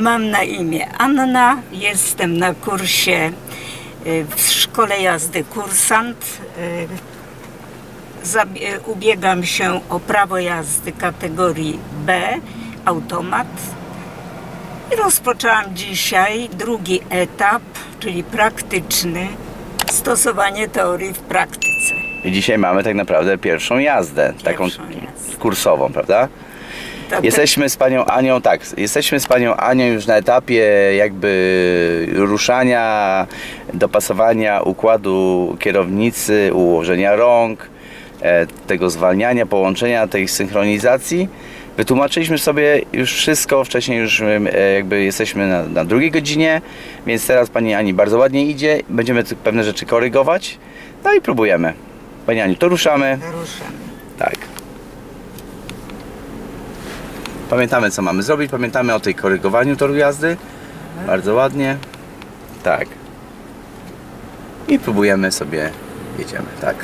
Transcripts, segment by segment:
Mam na imię Anna, jestem na kursie y, w szkole jazdy kursant. Y, Ubiegam się o prawo jazdy kategorii B, automat. Rozpoczęłam dzisiaj drugi etap, czyli praktyczny, stosowanie teorii w praktyce. I dzisiaj mamy tak naprawdę pierwszą jazdę, taką jazdę. kursową, prawda? Jesteśmy z panią Anią, tak, jesteśmy z panią Anią już na etapie jakby ruszania, dopasowania układu kierownicy, ułożenia rąk, e, tego zwalniania, połączenia tej synchronizacji. Wytłumaczyliśmy sobie już wszystko, wcześniej już e, jakby jesteśmy na, na drugiej godzinie, więc teraz pani Ani bardzo ładnie idzie, będziemy pewne rzeczy korygować, no i próbujemy. Pani Aniu, to ruszamy. Ruszamy. Tak. Pamiętamy co mamy zrobić, pamiętamy o tej korygowaniu toru jazdy. Bardzo ładnie. Tak. I próbujemy sobie, jedziemy, tak.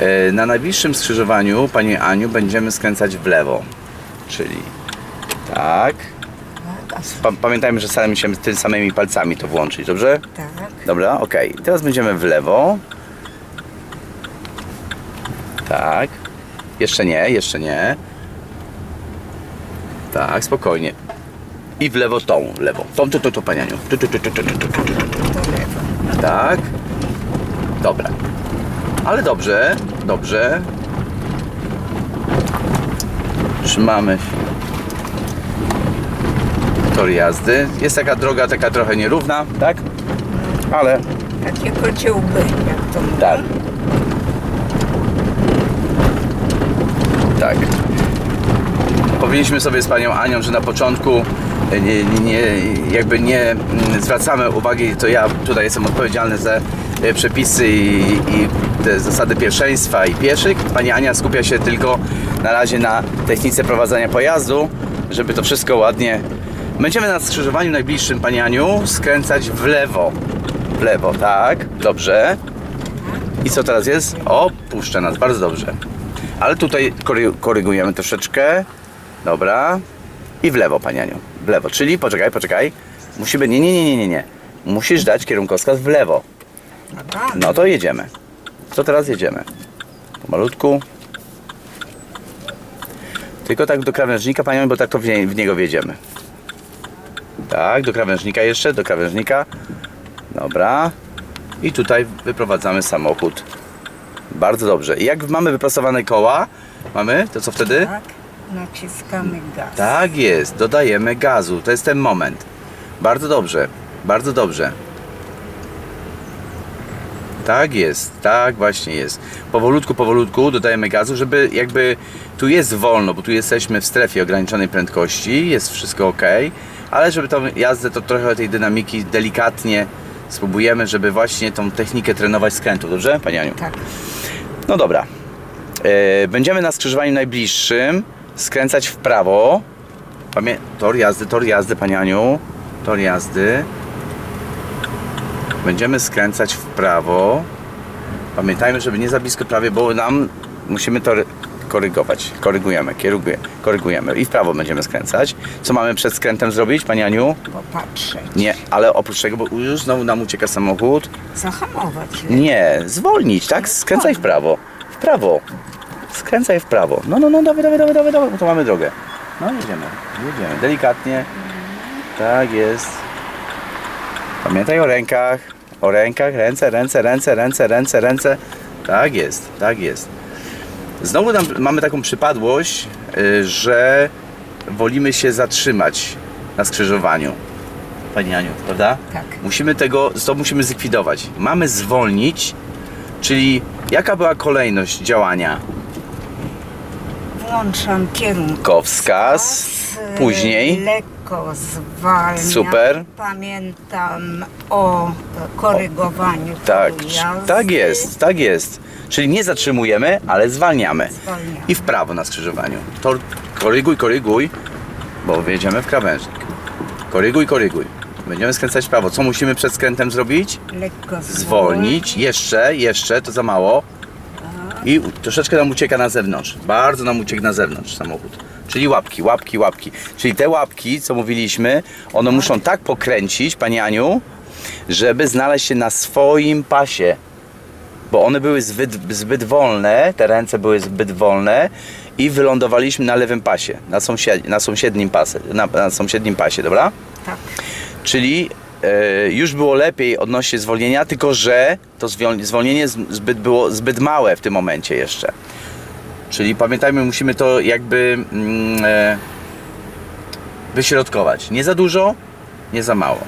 E, Na najbliższym skrzyżowaniu, Pani Aniu, będziemy skręcać w lewo. Czyli tak. Pa pamiętajmy, że staramy się tymi samymi palcami to włączyć, dobrze? tak. Dobra, ok. Teraz będziemy w lewo. Tak. Jeszcze nie, jeszcze nie. Tak, spokojnie. I w lewo tą, w lewo. Tą, tu, tu, tu, panianiu. Tu, tu, tu, tu, tu, tu. Tak. Dobra. Ale dobrze, dobrze. Trzymamy tor jazdy. Jest taka droga, taka trochę nierówna, tak? Ale Takie kocie łby, jak to mówią. tak. Tak. Powiedzieliśmy sobie z panią Anią, że na początku nie, nie, nie, jakby nie mm, zwracamy uwagi, to ja tutaj jestem odpowiedzialny za e, przepisy i, i te zasady pierwszeństwa i pieszych. Pani Ania skupia się tylko na razie na technice prowadzenia pojazdu, żeby to wszystko ładnie. Będziemy na skrzyżowaniu najbliższym, Pani Aniu, skręcać w lewo. W lewo, tak, dobrze. I co teraz jest? O, puszcza nas, bardzo dobrze. Ale tutaj kory- korygujemy troszeczkę. Dobra. I w lewo, Pani Aniu. W lewo, czyli poczekaj, poczekaj. Musimy, nie, nie, nie, nie, nie, nie. Musisz dać kierunkowskaz w lewo. No to jedziemy. Co teraz jedziemy? Pomalutku. Tylko tak do krawężnika, Pani Aniu, bo tak to w, nie, w niego wjedziemy. Tak, do krawężnika jeszcze, do krawężnika. Dobra. I tutaj wyprowadzamy samochód. Bardzo dobrze. I jak mamy wyprostowane koła, mamy, to co wtedy? Tak, naciskamy gaz. Tak jest, dodajemy gazu. To jest ten moment. Bardzo dobrze, bardzo dobrze. Tak jest, tak właśnie jest. Powolutku, powolutku dodajemy gazu, żeby jakby tu jest wolno, bo tu jesteśmy w strefie ograniczonej prędkości, jest wszystko ok, ale żeby tą jazdę, to trochę tej dynamiki delikatnie spróbujemy, żeby właśnie tą technikę trenować skrętu, dobrze, Pani Aniu? Tak. No dobra. E, będziemy na skrzyżowaniu najbliższym skręcać w prawo. Pamię tor jazdy, tor jazdy, Pani Aniu. Tor jazdy. Będziemy skręcać w prawo. Pamiętajmy, żeby nie za blisko prawie, bo nam musimy to korygować. Korygujemy, kieruguje, korygujemy. I w prawo będziemy skręcać. Co mamy przed skrętem zrobić, Pani Aniu? Popatrzeć. Nie, ale oprócz tego, bo już znowu nam ucieka samochód. Zahamować. Nie, zwolnić, tak? Skręcaj w prawo. W prawo. Skręcaj w prawo. No, no, no, dawaj, dawaj, dawaj, dawaj, dawaj, bo to mamy drogę. No, jedziemy, jedziemy. Delikatnie. Tak jest. Pamiętaj o rękach. O rękach, ręce, ręce, ręce, ręce, ręce, ręce. Tak jest, tak jest. Znowu nam, mamy taką przypadłość, y, że wolimy się zatrzymać na skrzyżowaniu. Pani Aniu, prawda? Tak. Musimy tego, to musimy zlikwidować. Mamy zwolnić, czyli jaka była kolejność działania? Włączam kierunkowskaz. Kowskaz, y, później Lekko zwalniam. Super. Pamiętam o korygowaniu tak, tak jest, tak jest. Czyli nie zatrzymujemy, ale zwalniamy. Zwalniamy. I w prawo na skrzyżowaniu. To koryguj, koryguj, bo wjedziemy w krawężnik. Koryguj, koryguj. Będziemy skręcać w prawo. Co musimy przed skrętem zrobić? Lekko Zwolnić. Jeszcze, jeszcze, to za mało. I troszeczkę nam ucieka na zewnątrz. Bardzo nam uciekł na zewnątrz samochód. Czyli Czyli łapki, łapki, łapki. Czyli te łapki, co mówiliśmy, one muszą tak pokręcić, Pani Aniu, żeby znaleźć się na swoim pasie. Bo one były zbyt, zbyt wolne, te ręce były zbyt wolne i wylądowaliśmy na lewym pasie, na, sąsied, na sąsiednim pasie, na, na sąsiednim pasie, dobra? Tak. Czyli e, już było lepiej odnośnie zwolnienia, tylko że to zwol- zwolnienie zbyt było zbyt małe w tym momencie jeszcze. Czyli pamiętajmy, musimy to jakby mm, e, wyśrodkować. Nie za dużo, nie za mało.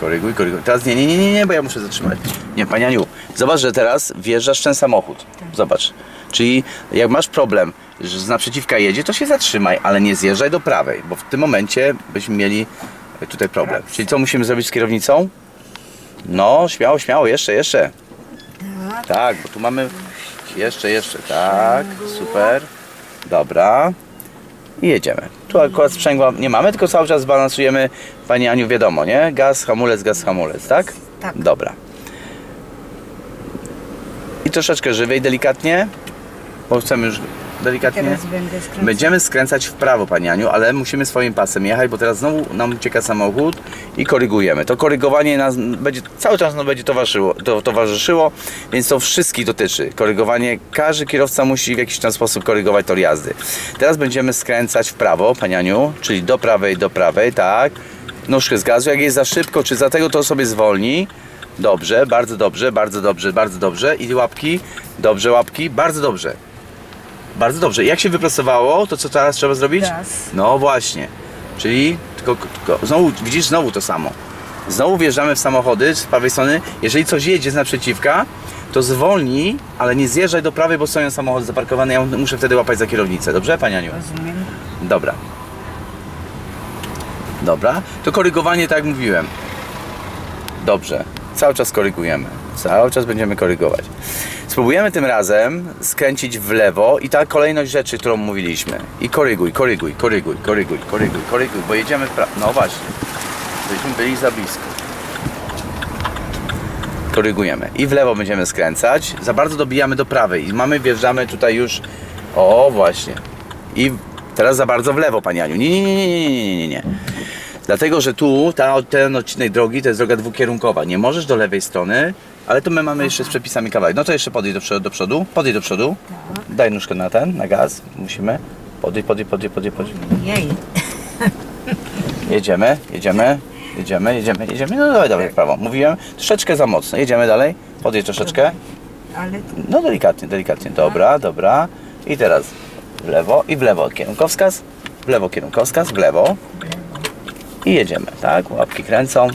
Koryguj, koryguj. Teraz nie, nie, nie, nie, nie, bo ja muszę zatrzymać. Nie, Pani Aniu, zobacz, że teraz wjeżdżasz w ten samochód. Zobacz. Czyli jak masz problem, że z naprzeciwka jedzie, to się zatrzymaj, ale nie zjeżdżaj do prawej, bo w tym momencie byśmy mieli tutaj problem. Czyli co musimy zrobić z kierownicą? No, śmiało, śmiało, jeszcze, jeszcze. Tak. Tak, bo tu mamy jeszcze, jeszcze, tak, super, dobra i jedziemy. Tu akurat sprzęgła nie mamy, tylko cały czas balansujemy, Pani Aniu, wiadomo, nie? Gaz, hamulec, gaz, hamulec, tak? Tak. Dobra. I troszeczkę żywej, delikatnie, bo chcemy już delikatnie. Skręcać. Będziemy skręcać w prawo, Pani Aniu, ale musimy swoim pasem jechać, bo teraz znowu nam ucieka samochód i korygujemy. To korygowanie nas będzie cały czas nam będzie towarzyszyło, to, towarzyszyło, więc to wszystkich dotyczy. Korygowanie, każdy kierowca musi w jakiś tam sposób korygować tor jazdy. Teraz będziemy skręcać w prawo, Pani Aniu, czyli do prawej, do prawej, tak. Nóżkę z gazu, jak jest za szybko, czy za tego, to sobie zwolni. Dobrze, bardzo dobrze, bardzo dobrze, bardzo dobrze. I łapki, dobrze łapki, bardzo dobrze. Bardzo dobrze. Jak się wyprasowało, to co teraz trzeba zrobić? Gaz. No właśnie. Czyli tylko, tylko znowu widzisz znowu to samo. Znowu wjeżdżamy w samochody z prawej strony. Jeżeli coś jedzie z naprzeciwka, to zwolnij, ale nie zjeżdżaj do prawej, bo stoją samochody zaparkowane. Ja muszę wtedy łapać za kierownicę. Dobrze, Pani Aniu? Rozumiem. Dobra. Dobra. To korygowanie, tak jak mówiłem. Dobrze. Cały czas korygujemy. Cały czas będziemy korygować. Spróbujemy tym razem skręcić w lewo i ta kolejność rzeczy, którą mówiliśmy. I koryguj, koryguj, koryguj, koryguj, koryguj, koryguj, bo jedziemy w prawo. No właśnie. Byśmy byli za blisko. Korygujemy. I w lewo będziemy skręcać. Za bardzo dobijamy do prawej. I mamy, wjeżdżamy tutaj już. O, właśnie. I teraz za bardzo w lewo, Pani Aniu. Nie, nie, nie, nie, nie, nie, nie. Dlatego, że tu ta, ten odcinek drogi to jest droga dwukierunkowa. Nie możesz do lewej strony, ale to my mamy jeszcze z przepisami kawałek. No to jeszcze podejdź do przodu, do przodu. Podejdź do przodu. Daj nóżkę na ten, na gaz. Musimy. Podejdź, podejdź, podejdź, podejdź, podejdź. Jej. Jedziemy, jedziemy, jedziemy, jedziemy, jedziemy. No dawaj, dawaj prawo. Mówiłem troszeczkę za mocno. Jedziemy dalej. Podejdź troszeczkę. Ale No delikatnie, delikatnie. Dobra, dobra. I teraz w lewo i w lewo kierunkowskaz. W lewo kierunkowskaz, w lewo. I jedziemy, tak? Łapki kręcą.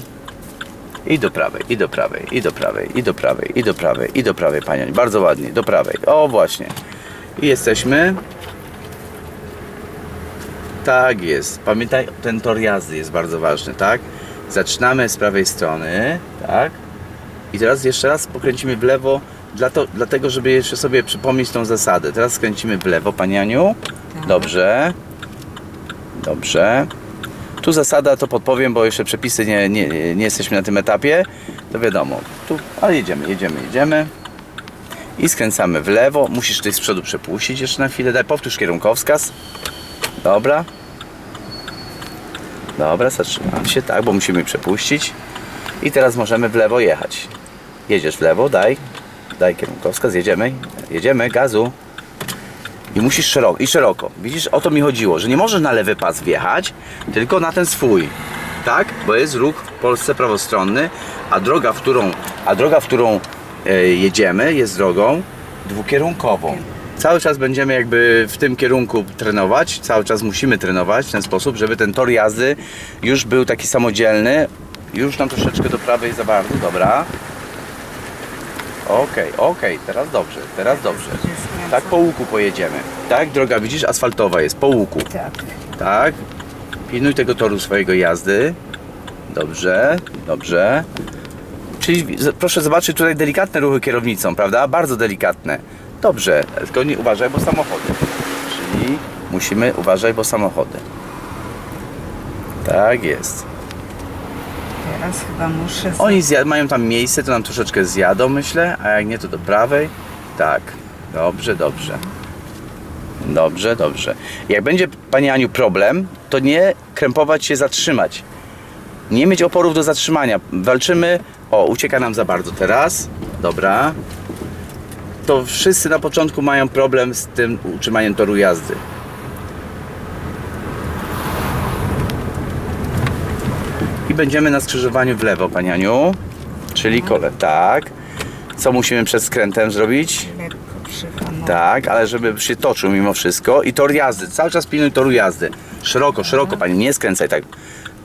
I do prawej, i do prawej, i do prawej, i do prawej, i do prawej, i do prawej, panią. Bardzo ładnie, do prawej. O, właśnie. I jesteśmy. Tak jest. Pamiętaj, ten tor jazdy jest bardzo ważny, tak? Zaczynamy z prawej strony, tak? I teraz jeszcze raz pokręcimy w lewo, dla to, dlatego żeby jeszcze sobie przypomnieć tą zasadę. Teraz skręcimy w lewo, Pani Aniu. Tak. Dobrze. Dobrze. Tu zasada to podpowiem, bo jeszcze przepisy nie, nie, nie jesteśmy na tym etapie. To wiadomo. Tu, ale jedziemy, jedziemy, jedziemy. I skręcamy w lewo. Musisz tutaj z przodu przepuścić jeszcze na chwilę. Daj, powtórz kierunkowskaz. Dobra. Dobra, zatrzymam się, tak, bo musimy przepuścić. I teraz możemy w lewo jechać. Jedziesz w lewo, daj. Daj kierunkowskaz, jedziemy. Jedziemy, gazu. I musisz szeroko, i szeroko. Widzisz, o to mi chodziło, że nie możesz na lewy pas wjechać, tylko na ten swój. Tak? Bo jest ruch w Polsce prawostronny, a droga, w którą, a droga, w którą e, jedziemy, jest drogą dwukierunkową. Cały czas będziemy jakby w tym kierunku trenować, cały czas musimy trenować w ten sposób, żeby ten tor jazdy już był taki samodzielny. Już nam troszeczkę do prawej za bardzo, dobra. Okej, okej, teraz dobrze, teraz dobrze. Tak po łuku pojedziemy. Tak, droga widzisz, asfaltowa jest, po łuku. tak. Tak. Pilnuj tego toru swojego jazdy. Dobrze, dobrze. Czyli z- proszę zobaczyć tutaj delikatne ruchy kierownicą, prawda? Bardzo delikatne. Dobrze, tylko nie uważaj, bo samochody. Czyli musimy uważać, bo samochody. Tak jest. Teraz chyba muszę. Oni zja- mają tam miejsce, to nam troszeczkę zjadą, myślę, a jak nie, to do prawej. Tak, dobrze, dobrze. Dobrze, dobrze. Jak będzie Pani Aniu problem, to nie krępować się, zatrzymać. Nie mieć oporów do zatrzymania. Walczymy. O, ucieka nam za bardzo teraz. Dobra. To wszyscy na początku mają problem z tym utrzymaniem toru jazdy. I będziemy na skrzyżowaniu w lewo, Pani Aniu. Czyli kole, tak. Co musimy przed skrętem zrobić? Przyhamować. Tak, ale żeby się toczył mimo wszystko. I tor jazdy. Cały czas pilnuj toru jazdy. Szeroko, szeroko, pani, nie skręcaj tak.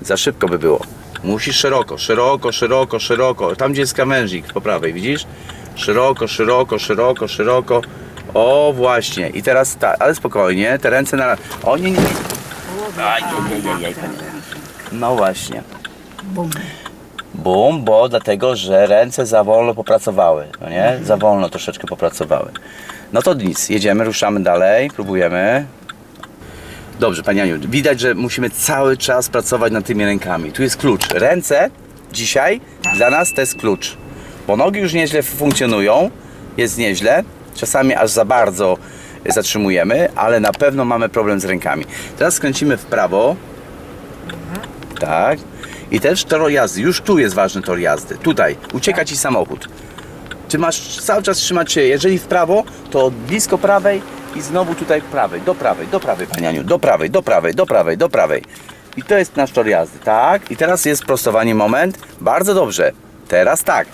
Za szybko by było. Musisz szeroko, szeroko, szeroko, szeroko. Tam gdzie jest krawężnik po prawej, widzisz? Szeroko, szeroko, szeroko, szeroko. O, właśnie. I teraz tak, ale spokojnie, te ręce na. O nie, nie. nie. Aj, aj, aj, aj, aj. No właśnie. Bum. Bum, bo dlatego, że ręce za wolno popracowały, no nie? Za wolno troszeczkę popracowały. No to nic, jedziemy, ruszamy dalej, próbujemy. Dobrze, Pani Aniu, widać, że musimy cały czas pracować nad tymi rękami. Tu jest klucz. Ręce dzisiaj dla nas to jest klucz, bo nogi już nieźle funkcjonują, jest nieźle, czasami aż za bardzo zatrzymujemy, ale na pewno mamy problem z rękami. Teraz skręcimy w prawo, tak. I też tor jazdy. Już tu jest ważny tor jazdy. Tutaj. Ucieka ci samochód. Ty masz cały czas trzymać się, jeżeli w prawo, to blisko prawej i znowu tutaj prawej, do prawej, do prawej, Pani Aniu, do prawej, do prawej, do prawej, do prawej. I to jest nasz tor jazdy, tak? I teraz jest prostowanie moment. Bardzo dobrze. Teraz tak.